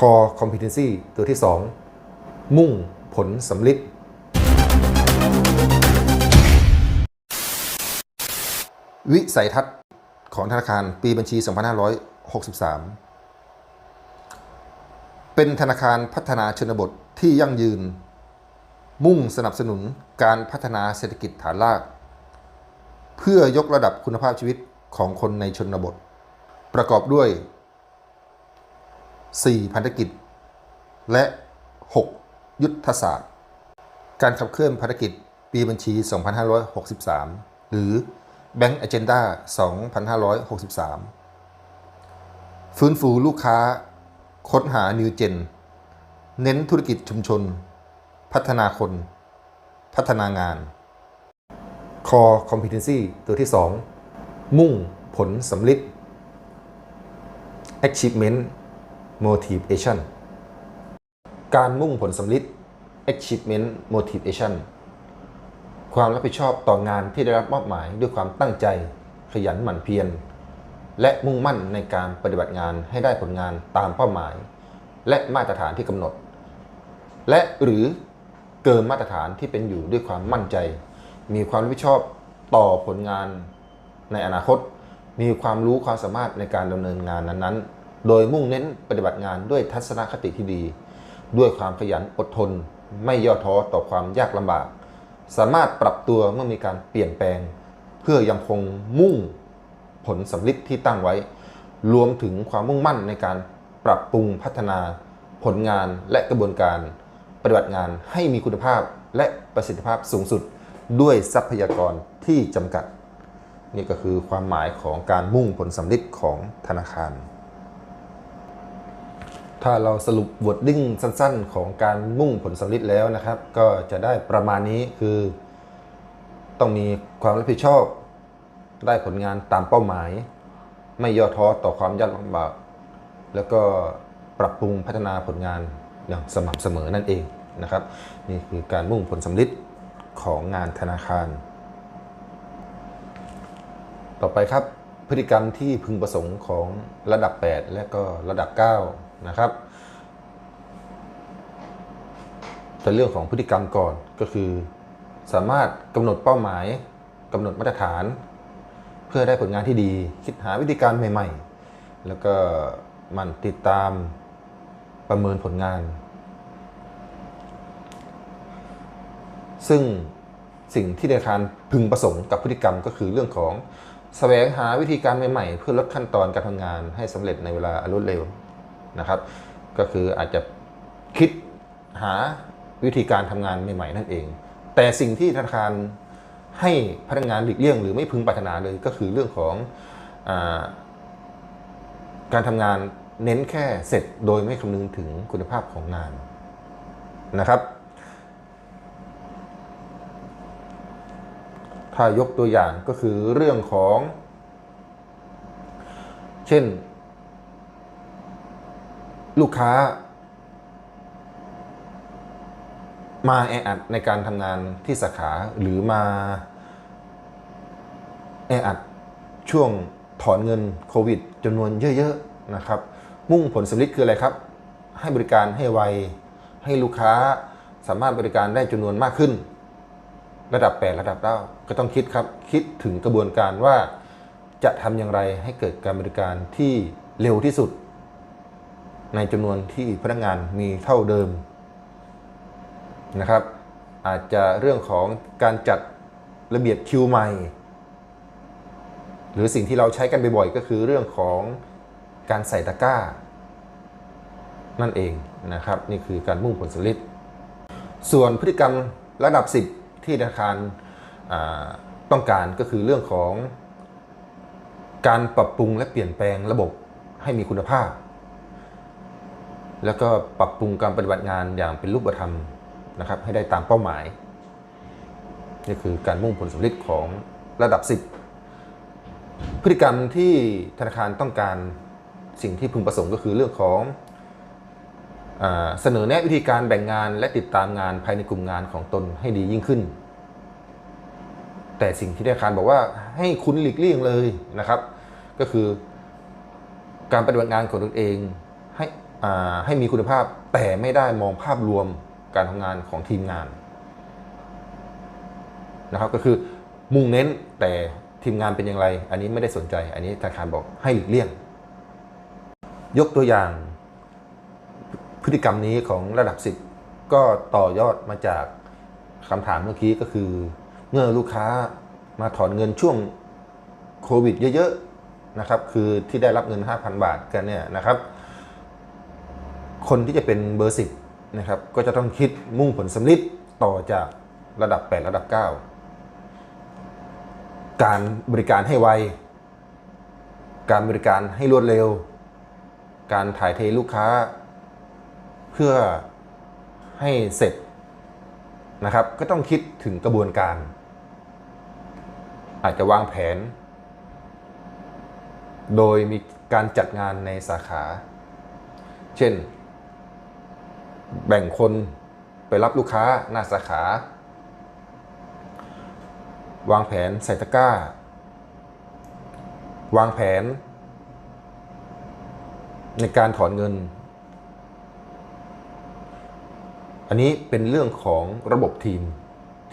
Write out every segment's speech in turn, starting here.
core competency ตัวที่ 2 มุ่งผลสำลิดวิสัยทัศน์ของธนาคารปีบัญชี 2563 เป็นธนาคารพัฒนาชนบทที่ยั่งยืน มุ่งสนับสนุนการพัฒนาเศรษฐกิจฐานราก เพื่อยกระดับคุณภาพชีวิตของคนในชนบท ประกอบด้วย 4 พันธกิจ และ 6 ยุทธศาสตร์ การขับเคลื่อนภารกิจปีบัญชี 2563 หรือ Bank Agenda 2563 ฟื้นฟูลูกค้า ค้นหา New Gen เน้นธุรกิจชุมชน พัฒนาคน พัฒนางาน Core Competency ตัวที่ 2 มุ่งผลสำลิด Achievement Motivation การมุ่งผลสำลิด Achievement Motivation ความรับผิดชอบต่องานที่ได้รับมอบหมายด้วยความตั้งใจ ขยันหมั่นเพียร และมุ่งมั่นในการปฏิบัติงานให้ได้ผลงานตามเป้าหมาย และมาตรฐานที่กำหนด และหรือเกินมาตรฐานที่เป็นอยู่ด้วยความมั่นใจ มีความรับผิดชอบต่อผลงานในอนาคต มีความรู้ความสามารถในการดำเนินงานนั้นๆ โดยมุ่งเน้นปฏิบัติงานด้วยทัศนคติที่ดี ด้วยความขยันอดทน ไม่ย่อท้อต่อความยากลำบาก สามารถปรับตัวเมื่อมีการเปลี่ยนแปลง เพื่อยังคงมุ่งผลสำลิดที่ตั้งไว้ รวมถึงความมุ่งมั่นในการปรับปรุงพัฒนาผลงานและกระบวนการ ปฏิบัติงานให้มีคุณภาพและประสิทธิภาพสูงสุดด้วยทรัพยากรที่จำกัด นี่ก็คือความหมายของการมุ่งผลสำลิดของธนาคาร ถ้าเราสรุปวอดดิ้งสั้นๆ ของการมุ่งผลสำลิดแล้วนะครับ ก็จะได้ประมาณนี้คือ ต้องมีความรับผิดชอบ ได้ผลงานตามเป้าหมาย ไม่ย่อท้อต่อความยากลำบาก แล้วก็ปรับปรุงพัฒนาผลงานอย่างสม่ำเสมอนั่นเองนะครับ นี่คือการมุ่งผลสำลิดของงานธนาคาร ต่อไปครับพฤติกรรมที่พึงประสงค์ของระดับ 8 และก็ระดับ 9 นะครับเป็นเรื่องของพฤติกรรมก่อนก็คือ สามารถกำหนดเป้าหมายกำหนดมาตรฐาน เพื่อได้ผลงานที่ดี คิดหาวิธีการใหม่ ๆ แล้วก็มันติดตามประเมินผลงาน ซึ่งสิ่งที่ธนาคารพึงประสงค์กับพฤติกรรมก็คือเรื่องของแสวงหาวิธีการใหม่ๆ เพื่อลดขั้นตอนการทำงานให้สำเร็จในเวลาอันรวดเร็ว นะครับ ก็คืออาจจะคิดหาวิธีการทำงานใหม่ๆนั่นเอง แต่สิ่งที่ธนาคารให้พนักงานหลีกเลี่ยง หรือไม่พึงปรารถนาเลยก็คือเรื่องของอการทำงานเน้นแค่เสร็จโดยไม่คำนึงถึงคุณภาพของงานนะครับ ถ้ายกตัวอย่างก็คือเรื่องของ เช่น ลูกค้า มาแออัดในการทำงานที่สาขาหรือมาแออัดช่วงถอนเงินโควิดจำนวนเยอะๆนะครับ มุ่งผลสำลิดคืออะไรครับ ให้บริการให้ไว ให้ลูกค้าสามารถบริการได้จำนวนมากขึ้น ระดับ 8 ระดับ9ก็ต้องคิดครับ คิดถึงกระบวนการว่าจะทำอย่างไรให้เกิดการบริการที่เร็วที่สุด ในจำนวนที่พนักงานมีเท่าเดิมนะครับ อาจจะเรื่องของการจัดระเบียบคิวใหม่ หรือสิ่งที่เราใช้กันบ่อยๆก็คือเรื่องของการใส่ตะกร้า นั่นเองนะครับ นี่คือการมุ่งผลสลิดส่วนพฤติกรรมระดับ 10 ที่ธนาคารต้องการก็คือเรื่องของการปรับปรุงและเปลี่ยนแปลงระบบให้มีคุณภาพ แล้วก็ปรับปรุงการปฏิบัติงานอย่างเป็นรูปธรรมนะครับ ให้ได้ตามเป้าหมาย นี่คือการมุ่งผลสำลิดของระดับ 10 พฤติกรรมที่ธนาคารต้องการสิ่งที่พึงประสงค์ก็คือเรื่องของเสนอแนะวิธีการแบ่งงานและติดตามงานภายในกลุ่มงานของตนให้ดียิ่งขึ้น แต่สิ่งที่ธนาคารบอกว่าให้คุณหลีกเลี่ยงเลยนะครับ ก็คือการปฏิบัติงานของตนเอง ให้มีคุณภาพแต่ไม่ได้มองภาพรวมการทำงานของทีมงานนะครับก็คือมุ่งเน้นแต่ทีมงานเป็นอย่างไร อันนี้ไม่ได้สนใจ อันนี้ธนาคารบอกให้หลีกเลี่ยง ยกตัวอย่างพฤติกรรมนี้ของระดับ 10 ก็ต่อยอดมาจากคำถามเมื่อกี้ก็คือ เมื่อลูกค้ามาถอนเงินช่วงโควิดเยอะๆนะครับ คือที่ได้รับเงิน 5,000 บาทกันเนี่ยนะครับ คนที่จะเป็นเบอร์ 10นะครับก็จะต้องคิดมุ่งผลสำลิดต่อจากระดับ 8 ระดับ 9 การบริการให้ไว การบริการให้รวดเร็ว การถ่ายเทลูกค้า เพื่อให้เสร็จนะครับ ก็ต้องคิดถึงกระบวนการ อาจจะวางแผน โดยมีการจัดงานในสาขา เช่น แบ่งคนไปรับลูกค้าหน้าสาขา วางแผนใส่ตะกร้า วางแผน ในการถอนเงิน อันนี้เป็นเรื่องของระบบทีม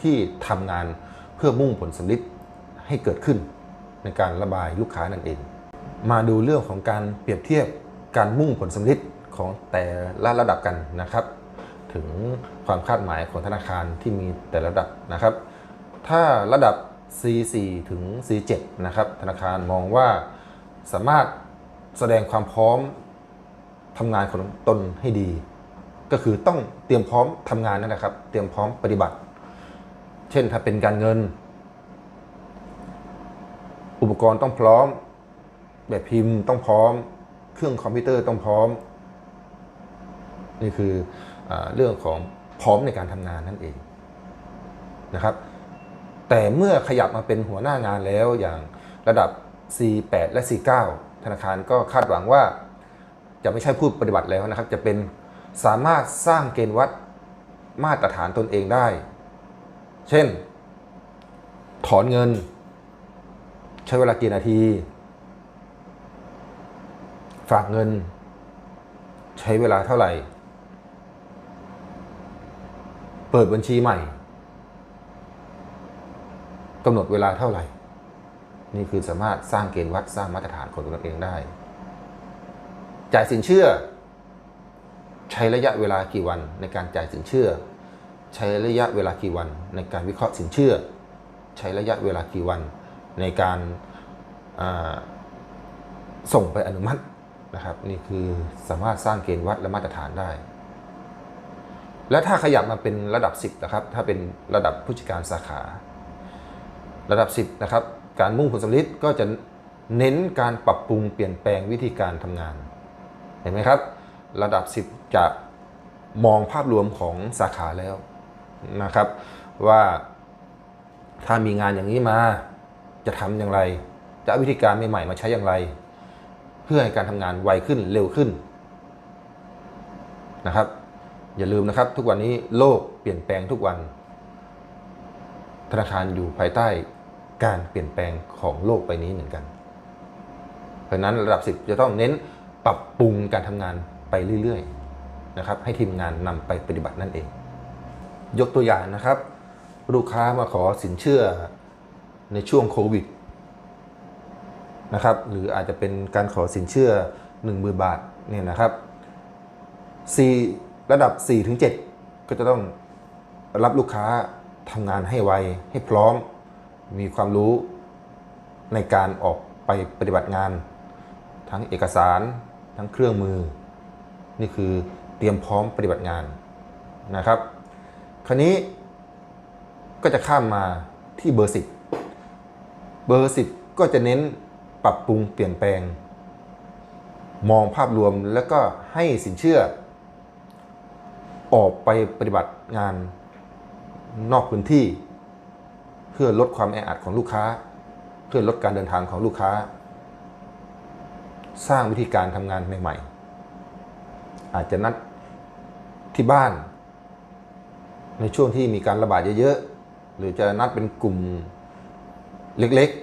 ที่ทำงานเพื่อมุ่งผลสำลิดให้เกิดขึ้น ในการระบายลูกค้านั่นเอง มาดูเรื่องของการเปรียบเทียบการมุ่งผลสำลิด ของแต่ละระดับกันนะครับ ถึงความคาดหมายของธนาคารที่มีแต่ละระดับนะครับ ถ้าระดับ C4 ถึง C7 นะครับ ธนาคารมองว่าสามารถแสดงความพร้อมทำงานของตนให้ดี ก็คือต้องเตรียมพร้อมทำงานนั่นแหละครับ เตรียมพร้อมปฏิบัติ เช่นถ้าเป็นการเงิน อุปกรณ์ต้องพร้อม แบบพิมพ์ต้องพร้อม เครื่องคอมพิวเตอร์ต้องพร้อม นี่คืออเรื่องของพร้อมในการทำงานนั่นเองนะครับ แต่เมื่อขยับมาเป็นหัวหน้างานแล้วอย่างระดับ C8 และ C9 ธนาคารก็คาดหวังว่าจะไม่ใช่ผู้ปฏิบัติแล้วนะครับ จะเป็นสามารถสร้างเกณฑ์วัดมาตรฐานตนเองได้ เช่น ถอนเงิน ใช้เวลากี่นาที ฝากเงิน ใช้เวลาเท่าไหร่ เปิดบัญชีใหม่กำหนดเวลาเท่าไหร่ นี่คือสามารถสร้างเกณฑ์วัดสร้างมาตรฐานของตนเองได้ จ่ายสินเชื่อ ใช้ระยะเวลากี่วันในการจ่ายสินเชื่อ ใช้ระยะเวลากี่วันในการวิเคราะห์สินเชื่อ ใช้ระยะเวลากี่วันในการส่งไปอนุมัตินะครับ นี่คือสามารถสร้างเกณฑ์วัดและมาตรฐานได้ และถ้าขยับมาเป็นระดับ 10นะครับถ้าเป็นระดับผู้จัดการสาขา ระดับ 10นะครับการมุ่งผลสำลิดก็จะเน้นการปรับปรุงเปลี่ยนแปลงวิธีการทำงาน เห็นไหมครับ ระดับ 10 จะมองภาพรวมของสาขาแล้วนะครับ ว่าถ้ามีงานอย่างนี้มาจะทำอย่างไร จะวิธีการใหม่ๆมาใช้อย่างไร เพื่อให้การทำงานไวขึ้นเร็วขึ้นนะครับ อย่าลืมนะครับ ทุกวันนี้โลกเปลี่ยนแปลงทุกวัน ธนาคารอยู่ภายใต้การเปลี่ยนแปลงของโลกใบนี้เหมือนกัน เพราะนั้นระดับ 10 จะต้องเน้นปรับปรุงการทำงานไปเรื่อยๆนะครับ ให้ทีมงานนำไปปฏิบัตินั่นเอง ยกตัวอย่างนะครับ ลูกค้ามาขอสินเชื่อในช่วงโควิดนะครับหรืออาจจะเป็นการขอสินเชื่อ 1 0,000 บาทเนี่ยนะครับ4 ระดับ4ถึง7ก็จะต้องรับลูกค้าทำงานให้ไว ให้พร้อม มีความรู้ในการออกไปปฏิบัติงาน ทั้งเอกสารทั้งเครื่องมือ นี่คือเตรียมพร้อมปฏิบัติงานนะครับ คราวนี้ก็จะข้ามมาที่เบอร์ 10 เบอร์ 10 ก็จะเน้นปรับปรุงเปลี่ยนแปลง มองภาพรวมแล้วก็ให้สินเชื่อ ออกไปปฏิบัติงานนอกพื้นที่ เพื่อลดความแออัดของลูกค้า เพื่อลดการเดินทางของลูกค้า สร้างวิธีการทำงานใหม่ๆ อาจจะนัดที่บ้าน ในช่วงที่มีการระบาดเยอะๆ หรือจะนัดเป็นกลุ่มเล็กๆ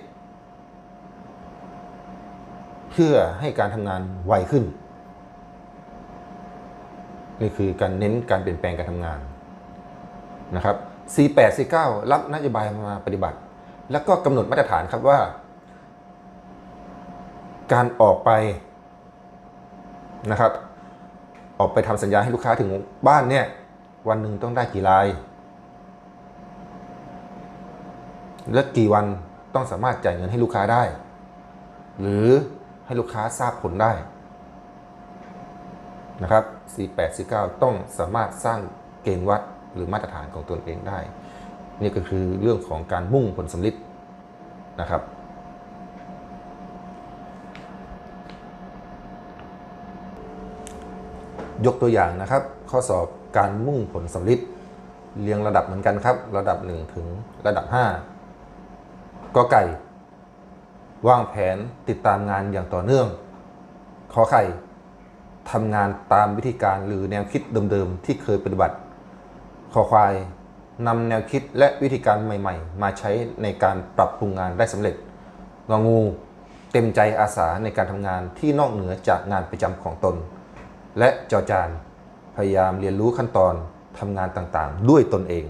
เพื่อให้การทำงานไวขึ้น นี่คือการเน้นการเปลี่ยนแปลงการทำงานนะครับ C8 C9 รับนโยบายมาปฏิบัติ แล้วก็กำหนดมาตรฐานครับว่า การออกไปนะครับ ออกไปทำสัญญาให้ลูกค้าถึงบ้านเนี่ยวันหนึ่งต้องได้กี่ราย และกี่วันต้องสามารถจ่ายเงินให้ลูกค้าได้ หรือให้ลูกค้าทราบผลได้ นะครับ48 49ต้องสามารถสร้างเกณฑ์วัดหรือมาตรฐานของตนเองได้ นี่ก็คือเรื่องของการมุ่งผลสำลิดนะครับ ยกตัวอย่างนะครับ ข้อสอบการมุ่งผลสำลิดเรียงระดับเหมือนกันครับ ระดับ 1 ถึงระดับ 5กอไก่วางแผนติดตามงานอย่างต่อเนื่อง ขอไข่ ทำงานตามวิธีการหรือแนวคิดเดิมๆที่เคยปฏิบัติขอควายนำแนวคิดและวิธีการใหม่ๆ มาใช้ในการปรับปรุงงานได้สำเร็จงองู เต็มใจอาสาในการทำงานที่นอกเหนือจากงานประจำของตน และจอจานพยายามเรียนรู้ขั้นตอนทำงานต่างๆ ด้วยตนเอง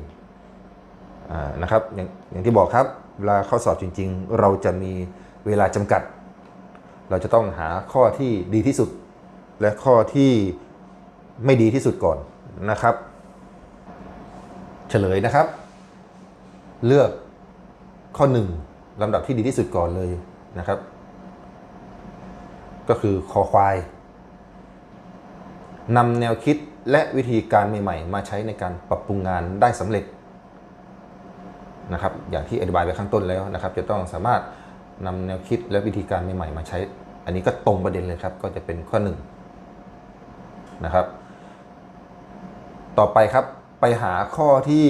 อนะครับอยอย่างที่บอกครับเวลาเข้าสอบจริง ๆ เราจะมีเวลาจำกัด เราจะต้องหาข้อที่ดีที่สุด และข้อที่ไม่ดีที่สุดก่อนนะครับ เฉลยนะครับ เลือกข้อ1ลำดับที่ดีที่สุดก่อนเลยนะครับ ก็คือคอควายนำแนวคิดและวิธีการใหม่ๆ มาใช้ในการปรับปรุงงานได้สำเร็จนะครับ อย่างที่อธิบายไปข้างต้นแล้วนะครับ จะต้องสามารถนำแนวคิดและวิธีการใหม่ๆ มาใช้ อันนี้ก็ตรงประเด็นเลยครับ ก็จะเป็นข้อ1น นะครับ ต่อไปครับไปหาข้อที่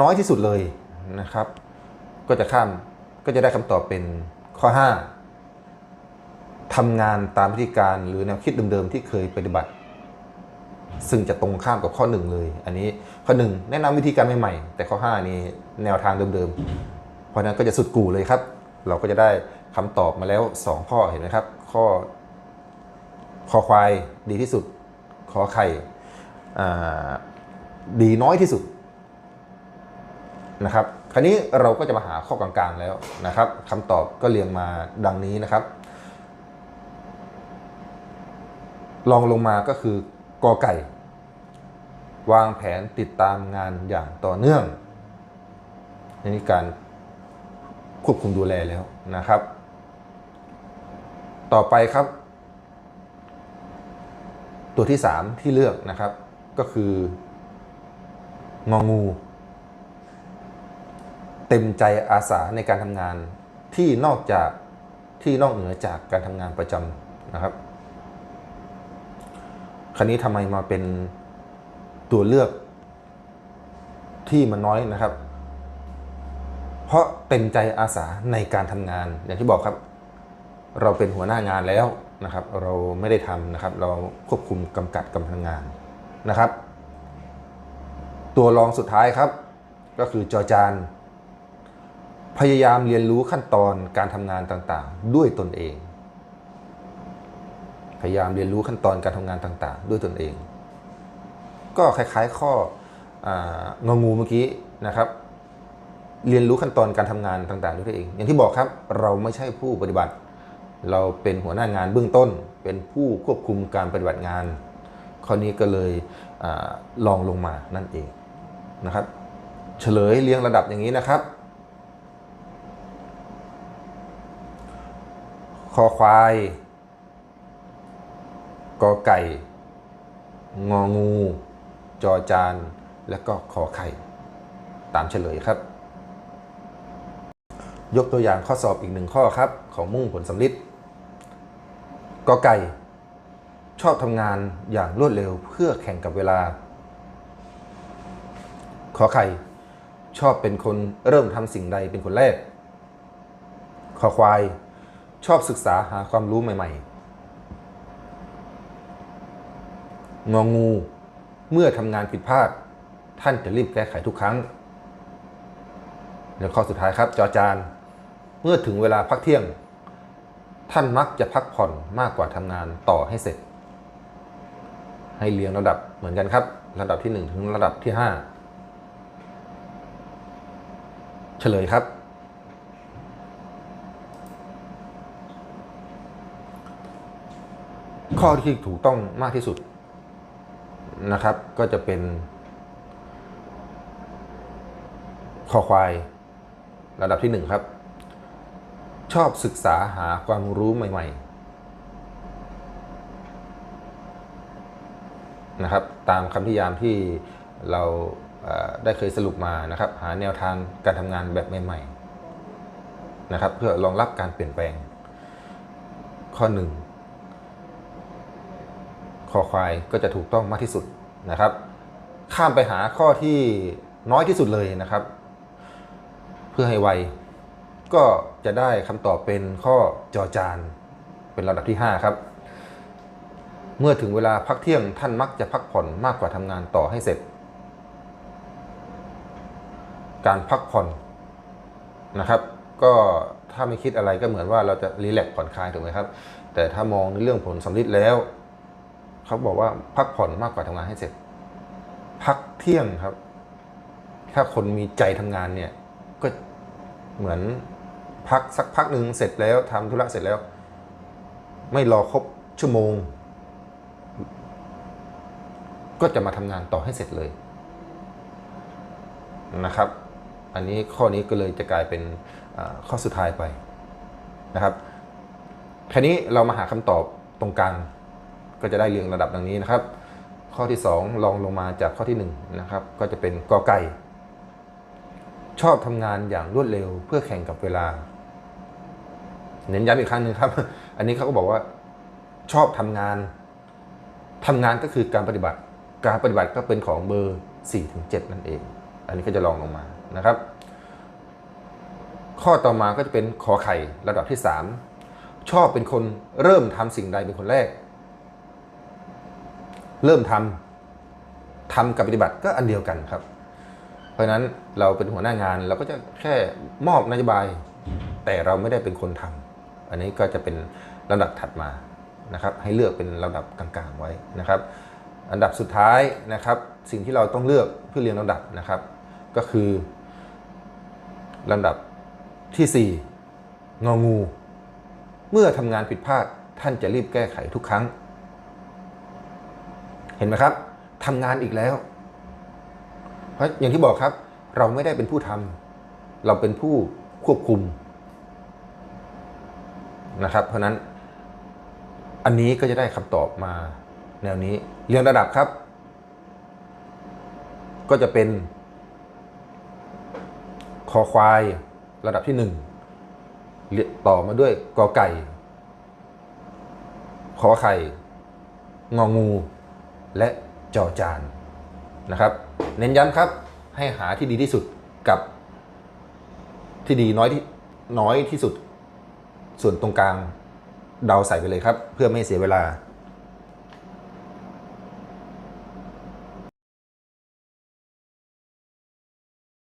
น้อยที่สุดเลยนะครับ ก็จะข้ามก็จะได้คำตอบเป็นข้อ 5ทำงานตามวิธีการหรือแนวคิดเดิมๆที่เคยปฏิบัติ ซึ่งจะตรงข้ามกับข้อ 1 เลย อันนี้ข้อ 1 แนะนำวิธีการใหม่ๆแต่ข้อ 5 นี่แนวทางเดิมๆ เพราะนั้นก็จะสุดกู่เลยครับ เราก็จะได้คำตอบมาแล้ว 2 ข้อเห็นไหมครับ ข้อ คอควายดีที่สุดขอไข่ดีน้อยที่สุดนะครับ คราวนี้เราก็จะมาหาข้อกลางๆแล้วนะครับคำตอบก็เรียงมาดังนี้นะครับลองลงมาก็คือกอไก่ วางแผนติดตามงานอย่างต่อเนื่องนี่การควบคุมดูแลแล้วนะครับ ต่อไปครับ ตัวที่ 3 ที่เลือกนะครับ ก็คืององู เต็มใจอาสาในการทำงานที่นอกจากที่นอกเหนือจากการทำงานประจำนะครับคราวนี้ทำไมมาเป็นตัวเลือกที่มันน้อยนะครับ เพราะเต็มใจอาสาในการทำงานอย่างที่บอกครับ เราเป็นหัวหน้างานแล้วนะครับ เราไม่ได้ทำนะครับ เราควบคุมกำกับการทำงานนะครับ ตัวรองสุดท้ายครับ ก็คือจอจานพยายามเรียนรู้ขั้นตอนการทำงานต่างๆ ด้วยตนเอง พยายามเรียนรู้ขั้นตอนการทำงานต่างๆ ด้วยตนเอง ก็คล้ายๆข้องงูเมื่อกี้นะครับเรียนรู้ขั้นตอนการทำงานต่างๆด้วยตัวเอง อย่างที่บอกครับ เราไม่ใช่ผู้ปฏิบัติ เราเป็นหัวหน้างานเบื้องต้น เป็นผู้ควบคุมการปฏิบัติงาน ข้อนี้ก็เลยอลองลงมานั่นเองนะครับ เฉลยเรียงระดับอย่างนี้นะครับ คอควาย กอไก่ งองู จอจาน และก็ขอไข่ ตามเฉลยครับยกตัวอย่างข้อสอบอีกหนึ่งข้อครับ ของมุ่งผลสำลิด กอไก่ ชอบทำงานอย่างรวดเร็วเพื่อแข่งกับเวลา ขอไข่ ชอบเป็นคนเริ่มทำสิ่งใดเป็นคนแรก ขอควาย ชอบศึกษาหาความรู้ใหม่ ๆ งองู เมื่อทำงานผิดพลาด ท่านจะรีบแก้ไขทุกครั้งแล้วข้อสุดท้ายครับจอจาน เมื่อถึงเวลาพักเที่ยง ท่านมักจะพักผ่อนมากกว่าทำงานต่อให้เสร็จ ให้เรียงระดับเหมือนกันครับ ระดับที่ 1 ถึงระดับที่ 5 เฉลยครับ ข้อที่ถูกต้องมากที่สุดนะครับ ก็จะเป็นคอควาย ระดับที่ 1 ครับ ชอบศึกษาหาความรู้ใหม่ ๆ นะครับ ตามคำนิยามที่เราได้เคยสรุปมานะครับ หาแนวทางการทำงานแบบใหม่ ๆ นะครับ เพื่อรองรับการเปลี่ยนแปลง ข้อ 1 คอควายก็จะถูกต้องมากที่สุดนะครับ ข้ามไปหาข้อที่น้อยที่สุดเลยนะครับ เพื่อให้ไว ก็จะได้คำตอบเป็นข้อจอจานเป็นระดับที่ 5 ครับ เมื่อถึงเวลาพักเที่ยงท่านมักจะพักผ่อนมากกว่าทำงานต่อให้เสร็จ การพักผ่อนนะครับ ก็ถ้าไม่คิดอะไรก็เหมือนว่าเราจะรีแลกซ์ผ่อนคลายถูกไหมครับ แต่ถ้ามองในเรื่องผลสำลิดแล้ว เขาบอกว่าพักผ่อนมากกว่าทำงานให้เสร็จ พักเที่ยงครับ ถ้าคนมีใจทำงานเนี่ยก็เหมือน พักสักพักหนึ่งเสร็จแล้วทำธุระเสร็จแล้ว ไม่รอครบชั่วโมง ก็จะมาทำงานต่อให้เสร็จเลยนะครับ อันนี้ข้อนี้ก็เลยจะกลายเป็นข้อสุดท้ายไปนะครับแค่นี้เรามาหาคำตอบตรงกลางก็จะได้เรียงระดับดังนี้นะครับ ข้อที่ 2 ลองลงมาจากข้อที่1นะครับก็จะเป็นกอไก่ ชอบทำงานอย่างรวดเร็วเพื่อแข่งกับเวลา เน้นย้ำอีกครั้งหนึ่งครับ อันนี้เขาก็บอกว่าชอบทำงานทำงานก็คือการปฏิบัติ การปฏิบัติก็เป็นของเบอร์4ถึง7นั่นเอง อันนี้ก็จะลองลงมานะครับ ข้อต่อมาก็จะเป็นขอไข่ระดับที่ 3 ชอบเป็นคนเริ่มทำสิ่งใดเป็นคนแรก เริ่มทำทำกับปฏิบัติก็อันเดียวกันครับ เพราะฉะนั้นเราเป็นหัวหน้างานเราก็จะแค่มอบนโยบาย แต่เราไม่ได้เป็นคนทำ อันนี้ก็จะเป็นลำดับถัดมานะครับ ให้เลือกเป็นลำดับกลางๆไว้นะครับ อันดับสุดท้ายนะครับ สิ่งที่เราต้องเลือกเพื่อเรียงลำดับนะครับ ก็คือลำดับที่ 4 งองู เมื่อทำงานผิดพลาดท่านจะรีบแก้ไขทุกครั้ง เห็นไหมครับทำงานอีกแล้ว เพราะอย่างที่บอกครับ เราไม่ได้เป็นผู้ทำเราเป็นผู้ควบคุม นะครับ เพราะนั้น อันนี้ก็จะได้คำตอบมาแนวนี้เรียงระดับครับ ก็จะเป็น คอควายระดับที่หนึ่งเรียต่อมาด้วยกอไก่ ขอไข่ งองู และจอจานนะครับ เน้นย้ำครับ ให้หาที่ดีที่สุดกับที่ดีน้อยที่น้อยที่สุด ส่วนตรงกลางเดาใส่ไปเลยครับ เพื่อไม่เสียเวลา